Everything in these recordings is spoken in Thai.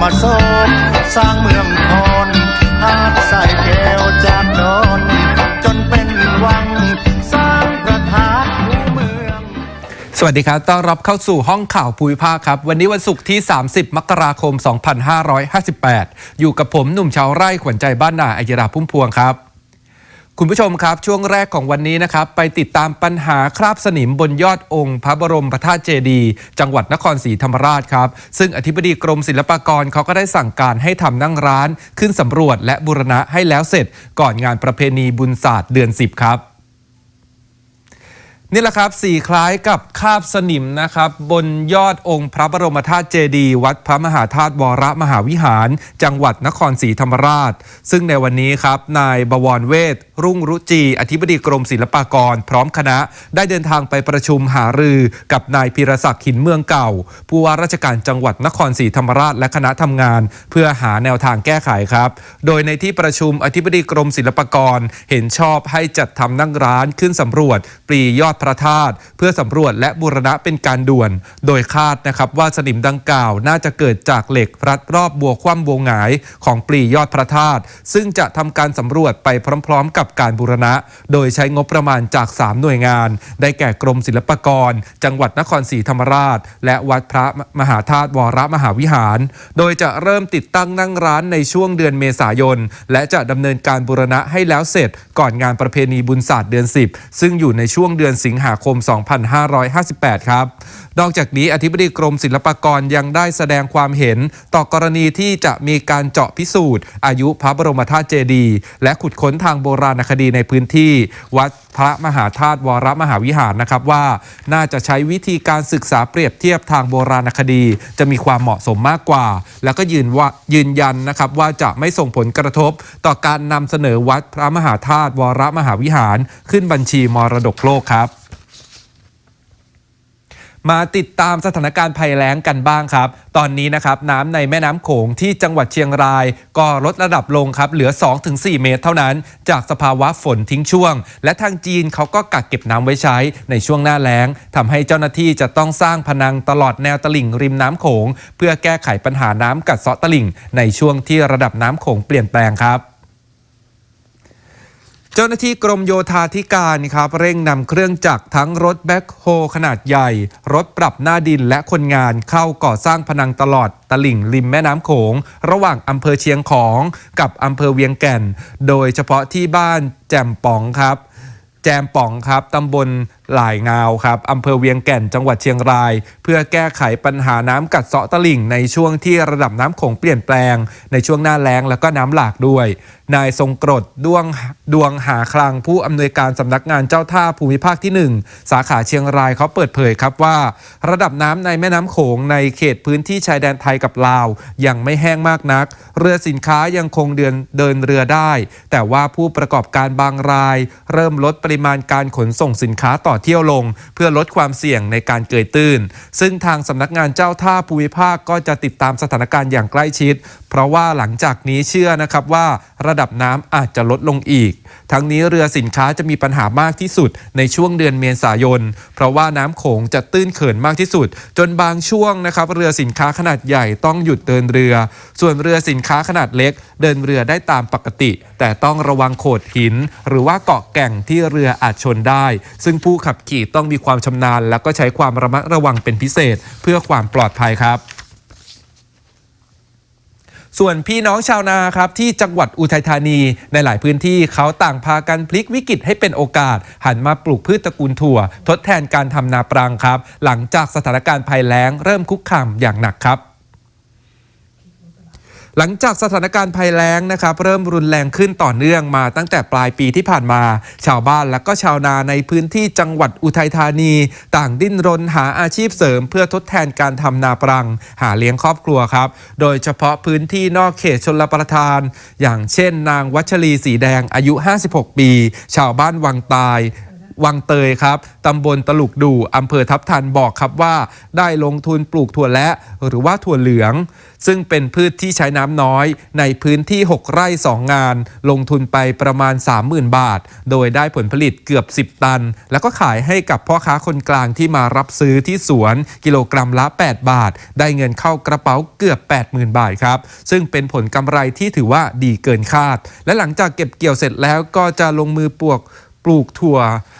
มาโมสร้างเมืองคอนหาดใส่แก้วจากดอน จนเป็นวัง สร้างพระธาตุคูเมือง สวัสดีครับ ต้อนรับเข้าสู่ห้องข่าวภูมิภาคครับ วันนี้วันศุกร์ที่ 30 มกราคม 2558 อยู่กับผมหนุ่มชาวไร่ขวัญใจบ้านนาอัยราพุ่มพวงครับ คุณผู้ชมครับ ช่วงแรกของวันนี้นะครับ ไปติดตามปัญหาคราบสนิมบนยอดองค์ พระบรมพระธาตุเจดีย์จังหวัดนครศรีธรรมราชครับ ซึ่งอธิบดีกรมศิลปากรเขาก็ได้สั่งการให้ทำนั่งร้าน ขึ้นสำรวจและบูรณะให้แล้วเสร็จ ก่อนงานประเพณีบุญศาสตร์เดือน 10 ครับ นี่แหละครับสีคล้ายกับคาบสนิมนะครับ บนยอดองค์พระบรมธาตุเจดีย์วัดพระมหาธาตุวรมหาวิหาร จังหวัดนครศรีธรรมราช ซึ่งในวันนี้ครับ นายบวรเวทรุ่งรุจี อธิบดีกรมศิลปากร พร้อมคณะได้เดินทางไปประชุมหารือกับนายพิรศักดิ์หินเมืองเก่า ผู้ว่าราชการจังหวัดนครศรีธรรมราชและคณะทำงาน เพื่อหาแนวทางแก้ไขครับ โดยในที่ประชุมอธิบดีกรมศิลปากร เห็นชอบให้จัดทำนั่งร้านขึ้นสำรวจปรียอดพระธาตุเพื่อสำรวจและบูรณะเป็นการด่วน โดยคาดนะครับว่าสนิมดังกล่าวน่าจะเกิดจากเหล็กรัดรอบบัวคว่ำบัวหงายของปรียอดพระธาตุซึ่งจะทำการสำรวจไปพร้อม ๆ กับการบูรณะ โดยใช้งบประมาณจาก 3 หน่วยงาน ได้แก่กรมศิลปากร จังหวัดนครศรีธรรมราช และวัดพระมหาธาตุวรมหาวิหาร โดยจะเริ่มติดตั้งนั่งร้านในช่วงเดือนเมษายน และจะดำเนินการบูรณะให้แล้วเสร็จก่อนงานประเพณีบุญศาสตร์เดือน 10 ซึ่งอยู่ในช่วงเดือนสิิงหาคม 2558 ครับ นอกจากนี้อธิบดีกรมศิลปากรยังได้แสดงความเห็น ต่อกรณีที่จะมีการเจาะพิสูจน์ อายุพระบรมธาตุเจดีย์และขุดค้นทางโบราณคดีในพื้นที่ วัดพระมหาธาตุวรมหาวิหารนะครับว่า น่าจะใช้วิธีการศึกษาเปรียบเทียบทางโบราณคดี จะมีความเหมาะสมมากกว่า แล้วก็ยืนว่ายืนยันนะครับว่าจะไม่ส่งผลกระทบ ต่อการนำเสนอวัดพระมหาธาตุวรมหาวิหาร ขึ้นบัญชีมรดกโลกครับ มาติดตามสถานการณ์ภัยแล้งกันบ้างครับ ตอนนี้นะครับน้ำในแม่น้ำโขงที่จังหวัดเชียงราย ก็ลดระดับลงครับเหลือ 2-4 เมตรเท่านั้น จากสภาวะฝนทิ้งช่วง และทางจีนเขาก็กักเก็บน้ำไว้ใช้ในช่วงหน้าแล้งทำให้เจ้าหน้าที่จะต้องสร้างพนังตลอดแนวตลิ่งริมน้ำโขง เพื่อแก้ไขปัญหาน้ำกัดเซาะตลิ่ง ในช่วงที่ระดับน้ำโขงเปลี่ยนแปลงครับ จ้าหน้าที่กรมโยธาธิการครับเร่งนำเครื่องจักรทั้งรถแบ็คโฮขนาดใหญ่ รถปรับหน้าดินและคนงานเข้าก่อสร้างพนังตลอดตลิ่งริมแม่น้ำโขง ระหว่างอำเภอเชียงของกับอำเภอเวียงแก่น โดยเฉพาะที่บ้านแจ่มป๋องครับ แจมป่องครับตำบล หลายงาวครับอำเภอเวียงแก่นจังหวัดเชียงราย เพื่อแก้ไขปัญหาน้ำกัดเซาะตลิ่งในช่วงที่ระดับน้ำโขงเปลี่ยนแปลง ในช่วงหน้าแล้งแล้วก็น้ำหลากด้วย นายทรงกรดดวงดวงหาคลังผู้อำนวยการสำนักงานเจ้าท่าภูมิภาคที่ 1 สาขาเชียงรายเขาเปิดเผยครับว่า ระดับน้ำในแม่น้ำโขงในเขตพื้นที่ชายแดนไทยกับลาว ยังไม่แห้งมากนัก เรือสินค้ายังคงเดินเดินเรือได้ แต่ว่าผู้ประกอบการบางราย เริ่มลดปริมาณการขนส่งสินค้าต่อเที่ยวลง เพื่อลดความเสี่ยงในการเกยตื้น ซึ่งทางสำนักงานเจ้าท่าภูมิภาคก็จะติดตามสถานการณ์อย่างใกล้ชิด เพราะว่าหลังจากนี้เชื่อนะครับว่าระดับน้ำอาจจะลดลงอีก ทั้งนี้เรือสินค้าจะมีปัญหามากที่สุดในช่วงเดือนเมษายน เพราะว่าน้ำโขงจะตื้นเขินมากที่สุด จนบางช่วงนะครับเรือสินค้าขนาดใหญ่ต้องหยุดเดินเรือ ส่วนเรือสินค้าขนาดเล็ก เดินเรือได้ตามปกติ แต่ต้องระวังโขดหิน หรือว่าเกาะแก่งที่เรืออาจชนได้ ซึ่งผู้ขับขี่ต้องมีความชำนาญ และก็ใช้ความระมัดระวังเป็นพิเศษ เพื่อความปลอดภัยครับส่วนพี่น้องชาวนาครับที่จังหวัดอุทัยธานีในหลายพื้นที่เขาต่างพากันพลิกวิกฤตให้เป็นโอกาส หันมาปลูกพืชตระกูลถั่ว ทดแทนการทำนาปรังครับ หลังจากสถานการณ์ภัยแล้งเริ่มคุกคามอย่างหนักครับ หลังจากสถานการณ์ภัยแล้งนะครับเริ่มรุนแรงขึ้นต่อเนื่องมาตั้งแต่ปลายปีที่ผ่านมา ชาวบ้านและก็ชาวนาในพื้นที่จังหวัดอุทัยธานี ต่างดิ้นรนหาอาชีพเสริม เพื่อทดแทนการทำนาปรัง หาเลี้ยงครอบครัวครับ โดยเฉพาะพื้นที่นอกเขตชนรประทาน อย่างเช่น นางวัชรีสีแดงอายุ 56 ปี ชาวบ้านวังตาย วังเตยครับตำบลตลุกดูอำเภอทับทันบอกครับว่า ได้ลงทุนปลูกถั่วและหรือว่าถั่วเหลือง ซึ่งเป็นพืชที่ใช้น้ำน้อย ในพื้นที่ 6 ไร่ 2 งาน ลงทุนไปประมาณ 30,000 บาท โดยได้ผลผลิตเกือบ 10 ตัน แล้วก็ขายให้กับพ่อค้าคนกลางที่มารับซื้อที่สวน กิโลกรัมละ 8 บาท ได้เงินเข้ากระเป๋าเกือบ 80,000 บาทครับ ซึ่งเป็นผลกำไรที่ถือว่าดีเกินคาด และหลังจากเก็บเกี่ยวเสร็จแล้วก็จะลงมือปลูก ปลูกถั่ว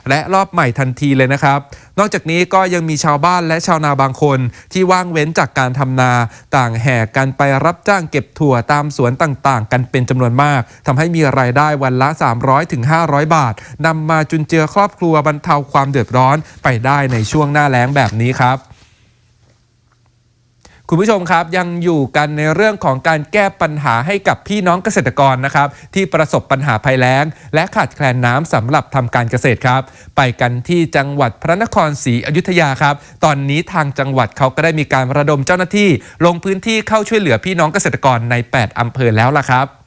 และรอบใหม่ทันทีเลยนะครับ นอกจากนี้ก็ยังมีชาวบ้านและชาวนาบางคน ที่ว่างเว้นจากการทำนา ต่างแห่กันไปรับจ้างเก็บถั่วตามสวนต่างๆ กันเป็นจำนวนมากทำให้มีรายได้วันละ 300-500ถึง500 บาทนำมาจุนเจือครอบครัวบรรเทาความเดือดร้อนไปได้ในช่วงหน้าแล้งแบบนี้ครับ คุณผู้ชมครับยังอยู่กันในเรื่องของการแก้ปัญหาให้กับพี่น้องเกษตรกรนะครับที่ประสบปัญหาภัยแล้ง และขาดแคลนน้ำสำหรับทำการเกษตรครับ ไปกันที่จังหวัดพระนครศรีอยุธยาครับ ตอนนี้ทางจังหวัดเขาก็ได้มีการระดมเจ้าหน้าที่ ลงพื้นที่เข้าช่วยเหลือพี่น้องเกษตรกรใน 8อำเภอแล้วล่ะครับ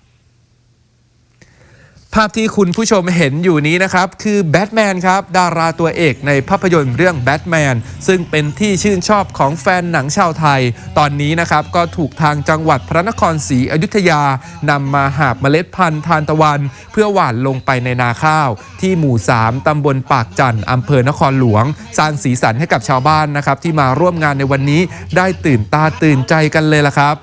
ภาพที่คุณผู้ชมเห็นอยู่นี้นะครับ คือแบทแมนครับ ดาราตัวเอกในภาพยนตร์เรื่องแบทแมนซึ่งเป็นที่ชื่นชอบของแฟนหนังชาวไทย ตอนนี้นะครับ ก็ถูกทางจังหวัดพระนครศรีอยุธยานำมาหาบเมล็ดพันธุ์ทานตะวัน เพื่อหว่านลงไปในนาข้าว ที่หมู่ 3ตำบลปากจันทร์อำเภอนครหลวง สร้างสีสันให้กับชาวบ้านนะครับที่มาร่วมงานในวันนี้ได้ตื่นตาตื่นใจกันเลยล่ะครับ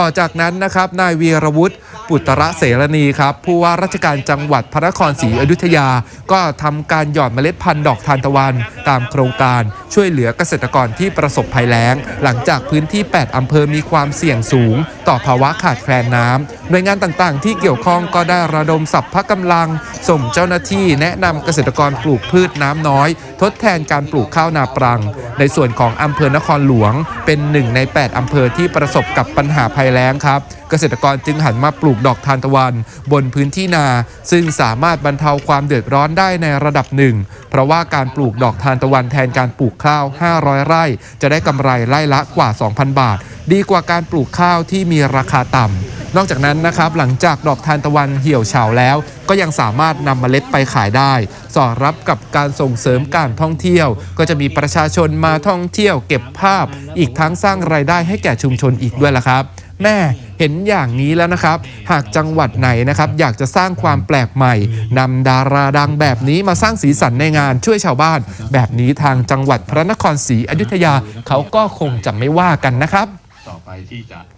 ต่อจากนั้นนะครับนายวีรวุฒิ ปุตระเสรณีครับผู้ว่าราชการจังหวัดพระนครศรีอยุธยา ก็ทำการหยอดเมล็ดพันธุ์ดอกทานตะวัน ตามโครงการช่วยเหลือเกษตรกรที่ประสบภัยแล้ง หลังจากพื้นที่ 8อำเภอมีความเสี่ยงสูง ต่อภาวะขาดแคลนน้ำหน่วยงานต่างๆ ที่เกี่ยวข้องก็ได้ระดมสัพพะกำลัง ส่งเจ้าหน้าที่แนะนำเกษตรกรปลูกพืชน้ำน้อยทดแทนการปลูกข้าวนาปรัง ในส่วนของอำเภอนครหลวง เป็นหนึ่งใน 8 อำเภอที่ประสบกับปัญหาภัยแล้งครับ เกษตรกรจึงหันมาปลูกดอกทานตะวัน บนพื้นที่นา ซึ่งสามารถบรรเทาความเดือดร้อนได้ในระดับหนึ่ง เพราะว่าการปลูกดอกทานตะวันแทนการปลูกข้าว 500 ไร่ จะได้กำไรไร่ละกว่า 2,000 บาท ดีกว่าการปลูกข้าวที่มีราคาต่ำ นอกจากนั้นนะครับหลังจากดอกทานตะวันเหี่ยวเฉาแล้ว ก็ยังสามารถนำเมล็ดไปขายได้ สอดรับกับการส่งเสริมการท่องเที่ยว ก็จะมีประชาชนมาท่องเที่ยว เก็บภาพ อีกทั้งสร้างรายได้ให้แก่ชุมชนอีกด้วยล่ะครับแม่เห็นอย่างนี้แล้วนะครับ หากจังหวัดไหนนะครับ อยากจะสร้างความแปลกใหม่นำดาราดังแบบนี้มาสร้างสีสันในงานช่วยชาวบ้าน แบบนี้ทางจังหวัดพระนครศรีอยุธยาเขาก็คงจะไม่ว่ากันนะครับ ต่อไปที่จะ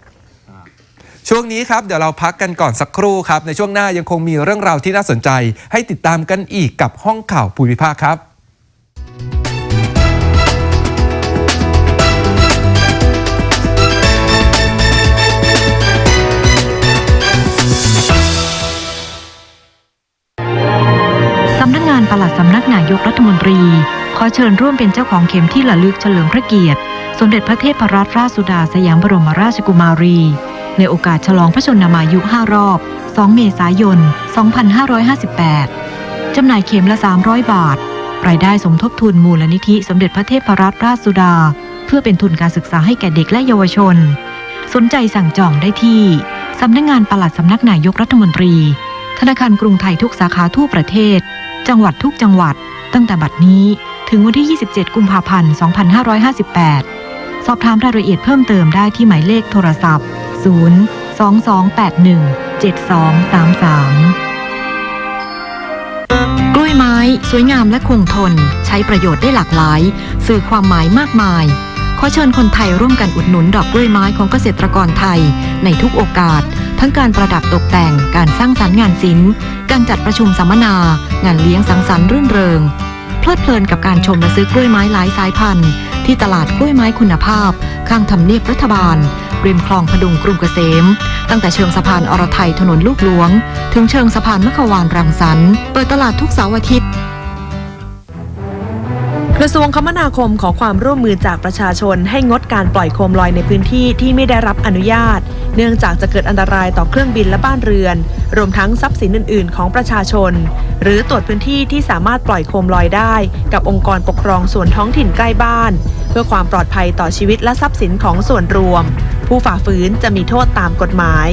ช่วงนี้ครับ เดี๋ยวเราพักกันก่อนสักครู่ครับ ในช่วงหน้ายังคงมีเรื่องราวที่น่าสนใจ ให้ติดตามกันอีกกับห้องข่าวภูมิภาคครับสำนักงานปลัดสำนักนายกรัฐมนตรี ขอเชิญร่วมเป็นเจ้าของเข็มที่ระลึกเฉลิมพระเกียรติ สมเด็จพระเทพรัตนราชสุดาสยามบรมราชกุมารี ในโอกาสฉลองพระชนมายุ 5 รอบ 2 เมษายน 2558 จำหน่ายเข็มละ 300 บาท รายได้สมทบทุนมูลนิธิสมเด็จพระเทพรัตนราชสุดา เพื่อเป็นทุนการศึกษาให้แก่เด็กและเยาวชน สนใจสั่งจองได้ที่ สำนักงานปลัดสำนักนายกรัฐมนตรี ธนาคารกรุงไทยทุกสาขาทั่วประเทศ จังหวัดทุกจังหวัด ตั้งแต่บัดนี้ถึงวันที่ 27 กุมภาพันธ์ 2558 สอบถามรายละเอียดเพิ่มเติมได้ที่หมายเลขโทรศัพท์ 0 2281 7233 กล้วยไม้ สวยงามและคงทน ใช้ประโยชน์ได้หลากหลาย สื่อความหมายมากมาย ขอเชิญคนไทยร่วมกันอุดหนุนดอกกล้วยไม้ของเกษตรกรไทย ในทุกโอกาส ทั้งการประดับตกแต่ง การสร้างสรรค์งานศิลป์ การจัดประชุมสัมมนา งานเลี้ยงสังสรรค์รื่นเริง เพลิดเพลินกับการชมและซื้อกล้วยไม้หลายสายพันธุ์ ที่ตลาดกล้วยไม้คุณภาพ ข้างทำเนียบรัฐบาล ริมคลองพดุงกรุงเกษม ตั้งแต่เชิงสะพานอรไทยถนนลูกหลวง ถึงเชิงสะพานมะขวานรังสรรค์เปิดตลาดทุกเสาร์อาทิตย์ ระทรวงคมนาคมขอความร่วมมือจากประชาชนให้งดการปล่อยโคมลอยในพื้นที่ที่ไม่ได้รับอนุญาต เนื่องจากจะเกิดอันตรายต่อเครื่องบินและบ้านเรือน รวมทั้งทรัพย์สินอื่น ๆ ของประชาชน หรือตรวจพื้นที่ที่สามารถปล่อยโคมลอยได้ กับองค์กรปกครองส่วนท้องถิ่นใกล้บ้าน เพื่อความปลอดภัยต่อชีวิตและทรัพย์สินของส่วนรวม ผู้ฝ่าฝืนจะมีโทษตามกฎหมาย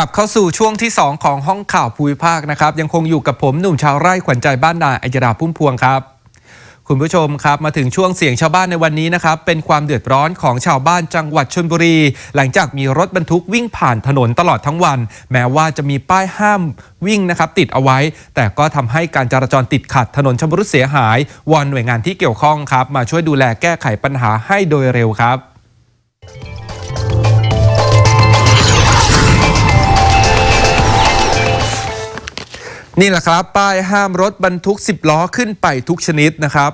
ลับเข้าสู่ช่วงที่ 2 ของห้องข่าวภูมิภาคนะครับ ยังคงอยู่กับผมหนุ่มชาวไร่ขวัญใจบ้านนาอัยดาพุ่มพวงครับ คุณผู้ชมครับมาถึงช่วงเสียงชาวบ้านในวันนี้นะครับ เป็นความเดือดร้อนของชาวบ้านจังหวัดชลบุรี หลังจากมีรถบรรทุกวิ่งผ่านถนนตลอดทั้งวัน แม้ว่าจะมีป้ายห้ามวิ่งนะครับติดเอาไว้ แต่ก็ทำให้การจราจรติดขัดถนนชำรุดเสียหายวอนหน่วยงานที่เกี่ยวข้องครับ มาช่วยดูแลแก้ไขปัญหาให้โดยเร็วครับ นี่แหละครับ ป้ายห้ามรถบรรทุก 10 ล้อขึ้นไปทุกชนิดนะครับ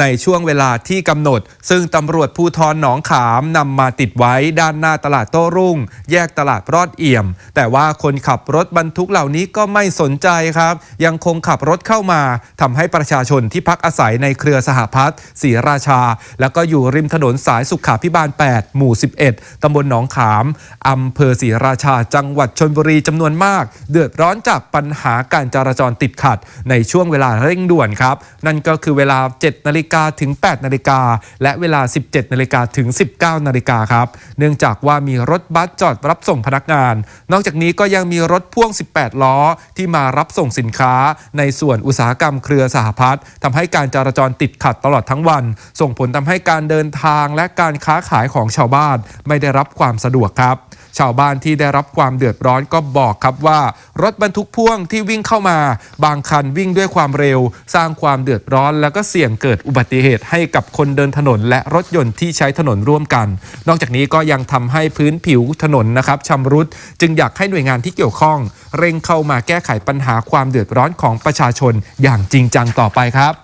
ในช่วงเวลาที่กำหนด ซึ่งตำรวจภูทรหนองขามนำมาติดไว้ด้านหน้าตลาดโต้รุ่ง แยกตลาดรอดเอี่ยม แต่ว่าคนขับรถบรรทุกเหล่านี้ก็ไม่สนใจครับ ยังคงขับรถเข้ามาทำให้ประชาชนที่พักอาศัยในเครือสหพัฒน์ศรีราชา แล้วก็อยู่ริมถนนสายสุขาพิบาล 8 หมู่ 11 ตำบลหนองขามอำเภอศรีราชาจังหวัดชนบุรีจำนวนมาก เดือดร้อนจากปัญหาการจราจรติดขัด ในช่วงเวลาเร่งด่วนครับ นั่นก็คือเวลา7นาฬฬิกาถึง 8 นาฬิกา และเวลา 17 นาฬิกาถึง 19 นาฬิกาครับ เนื่องจากว่ามีรถบัสจอดรับส่งพนักงาน นอกจากนี้ก็ยังมีรถพ่วง 18 ล้อ ที่มารับส่งสินค้า ในส่วนอุตสาหกรรมเครือสหพัฒน์ทำให้การจราจรติดขัดตลอดทั้งวัน ส่งผลทำให้การเดินทางและการค้าขายของชาวบ้าน ไม่ได้รับความสะดวกครับ ชาวบ้านที่ได้รับความเดือดร้อนก็บอกครับว่า รถบรรทุกพ่วงที่วิ่งเข้ามา บางคันวิ่งด้วยความเร็ว สร้างความเดือดร้อน แล้วก็เสี่ยงเกิดอุบัติเหตุให้กับคนเดินถนน และรถยนต์ที่ใช้ถนนร่วมกัน นอกจากนี้ก็ยังทำให้พื้นผิวถนนนะครับชำรุดจึงอยากให้หน่วยงานที่เกี่ยวข้อง เร่งเข้ามาแก้ไขปัญหาความเดือดร้อนของประชาชนอย่างจริงจังต่อไปครับ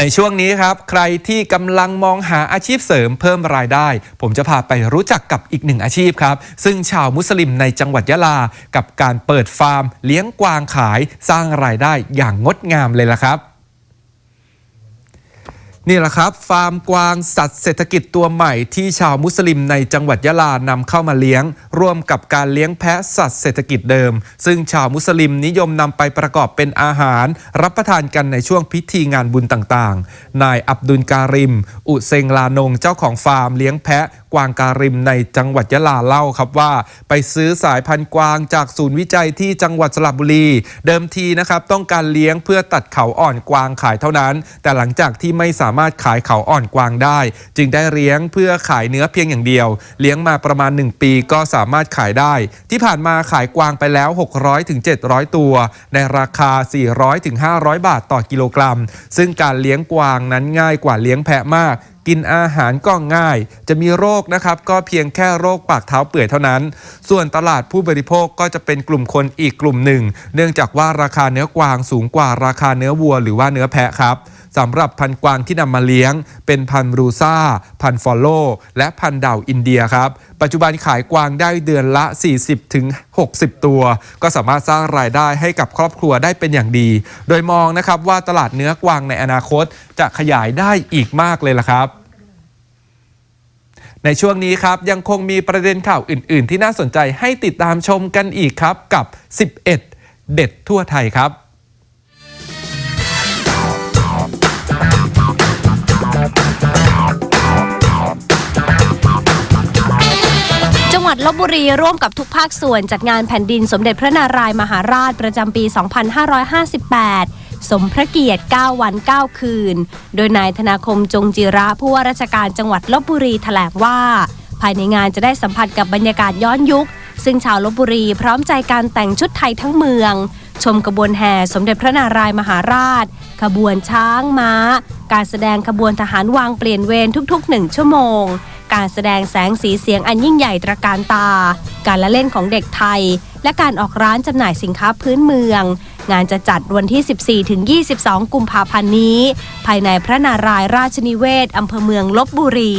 ในช่วงนี้ครับ ใครที่กำลังมองหาอาชีพเสริมเพิ่มรายได้ ผมจะพาไปรู้จักกับอีกหนึ่งอาชีพครับ ซึ่งชาวมุสลิมในจังหวัดยะลา กับการเปิดฟาร์ม เลี้ยงกวางขายสร้างรายได้อย่างงดงามเลยล่ะครับ นี่แหละครับ ฟาร์มกวางสัตว์เศรษฐกิจตัวใหม่ที่ชาวมุสลิมในจังหวัดยะลานำเข้ามาเลี้ยง ร่วมกับการเลี้ยงแพะสัตว์เศรษฐกิจเดิม ซึ่งชาวมุสลิมนิยมนำไปประกอบเป็นอาหาร รับประทานกันในช่วงพิธีงานบุญต่างๆ นายอับดุลการิม อุเซงลานงเจ้าของฟาร์มเลี้ยงแพะ วางการิมในจังหวัดยะลาเล่าครับว่า ไปซื้อสายพันธุ์กวางจากศูนย์วิจัยที่จังหวัดสระบุรี เดิมทีนะครับต้องการเลี้ยงเพื่อตัดเขาอ่อนกวางขายเท่านั้น แต่หลังจากที่ไม่สามารถขายเขาอ่อนกวางได้ จึงได้เลี้ยงเพื่อขายเนื้อเพียงอย่างเดียว เลี้ยงมาประมาณ 1 ปีก็สามารถขายได้ ที่ผ่านมาขายกวางไปแล้ว 600ถึง700 ตัว ในราคา 400ถึง500 บาทต่อกิโลกรัม ซึ่งการเลี้ยงกวางนั้นง่ายกว่าเลี้ยงแพะมาก กินอาหารก็ง่าย จะมีโรคนะครับก็เพียงแค่โรคปากเท้าเปื่อยเท่านั้น ส่วนตลาดผู้บริโภคก็จะเป็นกลุ่มคนอีกกลุ่มหนึ่ง เนื่องจากว่าราคาเนื้อกวางสูงกว่าราคาเนื้อวัวหรือว่าเนื้อแพะครับ สำหรับพันกวางที่นำมาเลี้ยง เป็นพันรูซ่า พันฟอลโลและพันดาวอินเดียครับ ปัจจุบันขายกวางได้เดือนละ 40ถึง60ตัว ก็สามารถสร้างรายได้ให้กับครอบครัวได้เป็นอย่างดี โดยมองนะครับว่าตลาดเนื้อกวางในอนาคตจะขยายได้อีกมากเลยล่ะครับในช่วงนี้ครับ ยังคงมีประเด็นข่าวอื่น ๆ ที่น่าสนใจให้ติดตามชมกันอีกครับกับ 11 เด็ดทั่วไทยครับ วัดลบบุรีร่วมกับทุกภาคส่วนจัดงานแผ่นดินสมเด็จพระนารายมหาราชประจำปี 2558 สมพระเกียรติ 9 วัน 9 คืน โดยนายธนาคมจงจิระผู้ว่าราชการจังหวัดลบบุรีแถลงว่า ภายในงานจะได้สัมผัสกับบรรยากาศย้อนยุค ซึ่งชาวลบบุรีพร้อมใจการแต่งชุดไทยทั้งเมือง ชมกระบวนแห่สมเด็จพระนารายมหาราช ขบวนช้างม้า การแสดงขบวนทหารวางเปลี่ยนเวรทุกๆหนึ่งชั่วโมง การแสดงแสงสีเสียงอันยิ่งใหญ่ตระการตา การละเล่นของเด็กไทย และการออกร้านจำหน่ายสินค้าพื้นเมือง งานจะจัดวันที่ 14 ถึง 22 กุมภาพันธ์นี้ ภายในพระนารายณ์ราชนิเวศอำเภอเมืองลบบุรี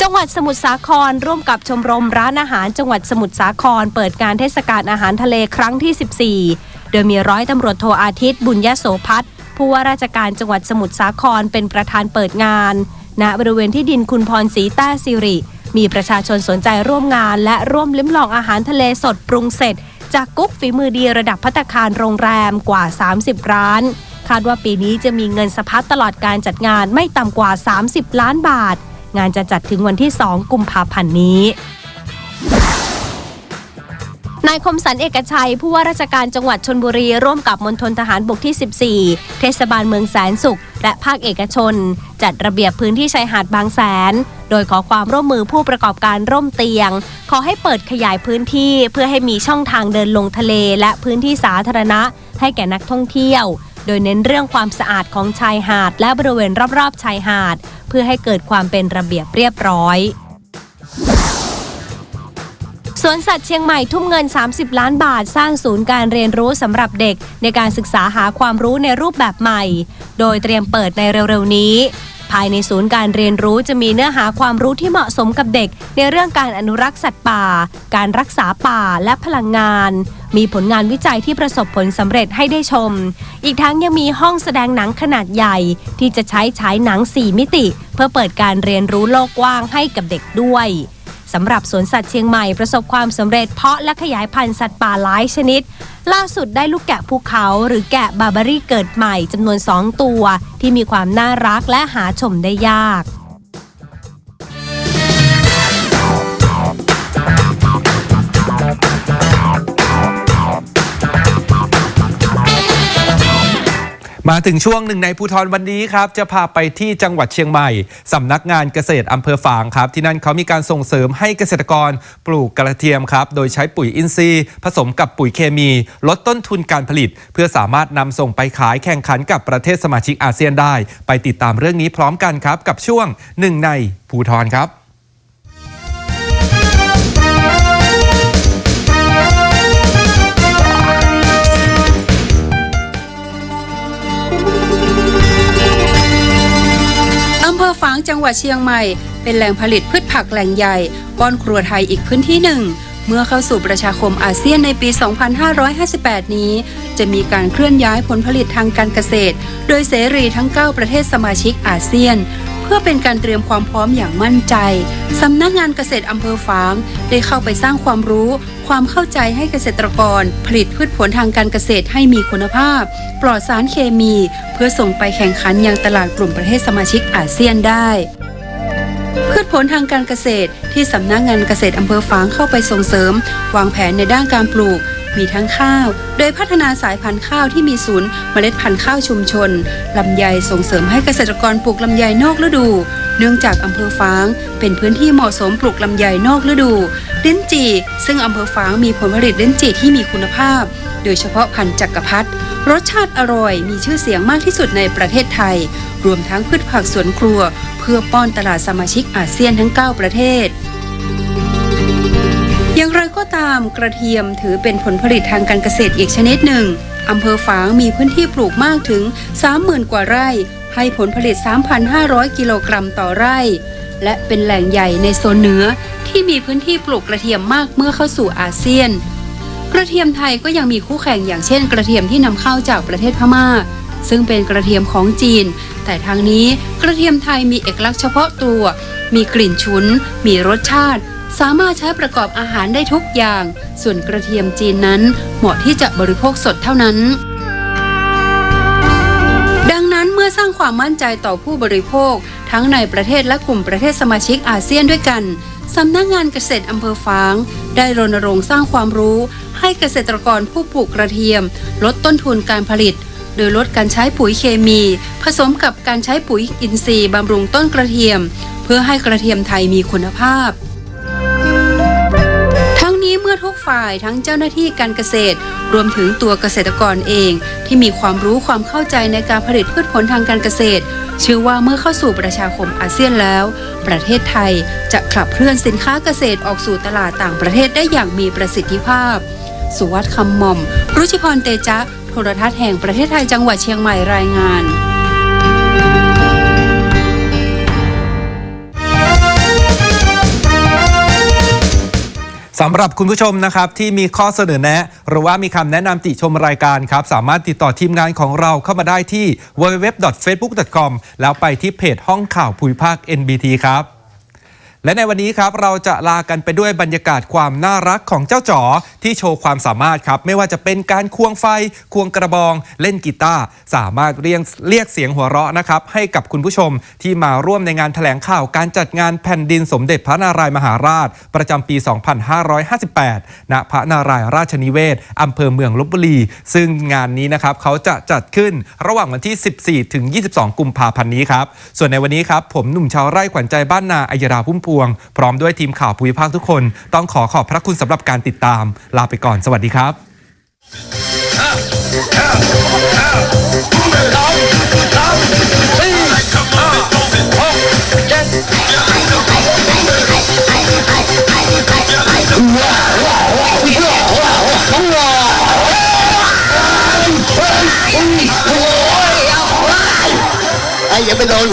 จังหวัดสมุทรสาครร่วมกับชมรมร้านอาหารจังหวัดสมุทรสาคร เปิดการเทศกาลอาหารทะเลครั้งที่ 14 โดยมีร้อยตำรวจโทอาทิตย์บุญยโสพัฒน์ ผู้ว่าราชการจังหวัดสมุทรสาครเป็นประธานเปิดงาน ณบริเวณที่ดินคุณพรศรีแต้สิริ มีประชาชนสนใจร่วมงาน และร่วมลิ้มลองอาหารทะเลสดปรุงเสร็จ จากกุ๊กฝีมือดีระดับพัตตาคารโรงแรมกว่า 30 ร้าน คาดว่าปีนี้จะมีเงินสะพัดตลอดการจัดงานไม่ต่ำกว่า 30 ล้านบาท งานจะจัดถึงวันที่ 2 กุมภาพันธ์นี้ นายคมสันเอกชัย ผู้ว่าราชการจังหวัดชนบุรี ร่วมกับมณฑลทหารบกที่ 14 เทศบาลเมืองแสนสุข และภาคเอกชน จัดระเบียบพื้นที่ชายหาดบางแสน โดยขอความร่วมมือผู้ประกอบการร่มเตียง ขอให้เปิดขยายพื้นที่เพื่อให้มีช่องทางเดินลงทะเล และพื้นที่สาธารณะ ให้แก่นักท่องเที่ยว โดยเน้นเรื่องความสะอาดของชายหาด และบริเวณรอบๆชายหาด เพื่อให้เกิดความเป็นระเบียบเรียบร้อย วนสัตว์เชียงใหม่ทุ่มเงิน 30 ล้านบาท สร้างศูนย์การเรียนรู้สำหรับเด็ก ในการศึกษาหาความรู้ในรูปแบบใหม่ โดยเตรียมเปิดในเร็วๆนี้ ภายในศูนย์การเรียนรู้จะมีเนื้อหาความรู้ที่เหมาะสมกับเด็ก ในเรื่องการอนุรักษ์สัตว์ป่า การรักษาป่าและพลังงาน มีผลงานวิจัยที่ประสบผลสำเร็จให้ได้ชม อีกทั้งยังมีห้องแสดงหนังขนาดใหญ่ ที่จะใช้ฉายหนัง 4 มิติ เพื่อเปิดการเรียนรู้โลกกว้างให้กับเด็กด้วย สำหรับสวนสัตว์เชียงใหม่ประสบความสำเร็จเพาะและขยายพันธุ์สัตว์ป่าหลายชนิด ล่าสุดได้ลูกแกะภูเขาหรือแกะบาบารี่เกิดใหม่จำนวน 2 ตัว ที่มีความน่ารักและหาชมได้ยาก มาถึงช่วงหนึ่งในภูทรวันนี้ครับจะพาไปที่จังหวัดเชียงใหม่สำนักงานเกษตรอำเภอฝางครับ ที่นั่นเขามีการส่งเสริมให้เกษตรกรปลูกกระเทียมครับ โดยใช้ปุ๋ยอินทรีย์ ผสมกับปุ๋ยเคมี ลดต้นทุนการผลิต เพื่อสามารถนำส่งไปขายแข่งขันกับประเทศสมาชิกอาเซียนได้ ไปติดตามเรื่องนี้พร้อมกันครับ กับช่วงหนึ่งในภูทรครับางจังหวัดเชียงใหม่ เป็นแหล่งผลิตพืชผักแหล่งใหญ่ป้อนครัวไทยอีกพื้นที่หนึ่ง เมื่อเข้าสู่ประชาคมอาเซียนในปี 2558 นี้ จะมีการเคลื่อนย้ายผลผลิตทางการเกษตร โดยเสรีทั้ง 9 ประเทศสมาชิกอาเซียน พื่อเป็นการเตรียมความพร้อมอย่างมั่นใจ สำนักงานเกษตรอำเภอฝาง ได้เข้าไปสร้างความรู้ ความเข้าใจให้เกษตรกร ผลิตพืชผลทางการเกษตรให้มีคุณภาพ ปลอดสารเคมี เพื่อส่งไปแข่งขันยังตลาดกลุ่มประเทศสมาชิกอาเซียนได้พืชผลทางการเกษตรที่สำนักงานเกษตรอำเภอฝางเข้าไปส่งเสริม วางแผนในด้านการปลูก มีทั้งข้าว โดยพัฒนาสายพันธุ์ข้าวที่มีศูนย์เมล็ดพันธุ์ข้าวชุมชนลำไยส่งเสริมให้เกษตรกรปลูกลำไยนอกฤดู เนื่องจากอำเภอฝาง เป็นพื้นที่เหมาะสมปลูกลำไยนอกฤดูลิ้นจี่ซึ่งอำเภอฝางมีผลผลิตลิ้นจี่ที่มีคุณภาพ โดยเฉพาะพันธุ์จักรพรรดิรสชาติอร่อย มีชื่อเสียงมากที่สุดในประเทศไทย รวมทั้งพืชผักสวนครัว เพื่อป้อนตลาดสมาชิกอาเซียนทั้ง 9 ประเทศ อย่างไรก็ตามกระเทียมถือเป็นผลผลิตทางการเกษตรอีกชนิดหนึ่งอำเภอฝางมีพื้นที่ปลูกมากถึง 30,000 กว่าไร่ ให้ผลผลิต 3,500 กิโลกรัมต่อไร่ และเป็นแหล่งใหญ่ในโซนเหนือที่มีพื้นที่ปลูกกระเทียมมากเมื่อเข้าสู่อาเซียน กระเทียมไทยก็ยังมีคู่แข่งอย่างเช่น กระเทียมที่นำเข้าจากประเทศพม่า ซึ่งเป็นกระเทียมของจีน แต่ทางนี้กระเทียมไทยมีเอกลักษณ์เฉพาะตัว มีกลิ่นฉุน มีรสชาติ สามารถใช้ประกอบอาหารได้ทุกอย่าง ส่วนกระเทียมจีนนั้นเหมาะที่จะบริโภคสดเท่านั้น ดังนั้นเมื่อสร้างความมั่นใจต่อผู้บริโภค ทั้งในประเทศและกลุ่มประเทศสมาชิกอาเซียนด้วยกันสำนักงานเกษตรอำเภอฝาง ได้รณรงค์สร้างความรู้ให้เกษตรกรผู้ปลูกกระเทียม ลดต้นทุนการผลิต โดยลดการใช้ปุ๋ยเคมี ผสมกับการใช้ปุ๋ยอินทรีย์บำรุงต้นกระเทียม เพื่อให้กระเทียมไทยมีคุณภาพ เมื่อทุกฝ่ายทั้งเจ้าหน้าที่การเกษตร รวมถึงตัวเกษตรกรเอง ที่มีความรู้ความเข้าใจในการผลิตพืชผลทางการเกษตร เชื่อว่าเมื่อเข้าสู่ประชาคมอาเซียนแล้ว ประเทศไทยจะขับเคลื่อนสินค้าเกษตรออกสู่ตลาดต่างประเทศได้อย่างมีประสิทธิภาพ สุวัสดิ์คำหม่อม รุชิพรเตจะโทรทัศน์แห่งประเทศไทยจังหวัดเชียงใหม่รายงาน สำหรับคุณผู้ชมนะครับที่มีข้อเสนอแนะ หรือว่ามีคำแนะนำติชมรายการครับ สามารถติดต่อทีมงานของเราเข้ามาได้ที่ www.facebook.com แล้วไปที่เพจห้องข่าวภูมิภาค NBT ครับ และในวันนี้ครับเราจะลากันไปด้วยบรรยากาศความน่ารักของเจ้าจ๋อที่โชว์ความสามารถครับ ไม่ว่าจะเป็นการควงไฟ ควงกระบอง เล่นกีตาร์สามารถเรียกเรียกเสียงหัวเราะนะครับ ให้กับคุณผู้ชมที่มาร่วมในงานแถลงข่าวการจัดงานแผ่นดินสมเด็จพระนารายมหาราช ประจำปี 2558 ณ พระนารายราชนิเวศอำเภอเมืองลบบุรี ซึ่งงานนี้นะครับเขาจะจัดขึ้นระหว่างวันที่ 14 ถึง 22 กุมภาพันธ์นี้ครับส่วนในวันนี้ครับผมหนุ่มชาวไร่ขวัญใจบ้านนาอัยราพุ่มพวง พร้อมด้วยทีมข่าวภูมิภาคทุกคน ต้องขอขอบพระคุณสำหรับการติดตาม ลาไปก่อนสวัสดีครับ ไอ้อย่าไปโดน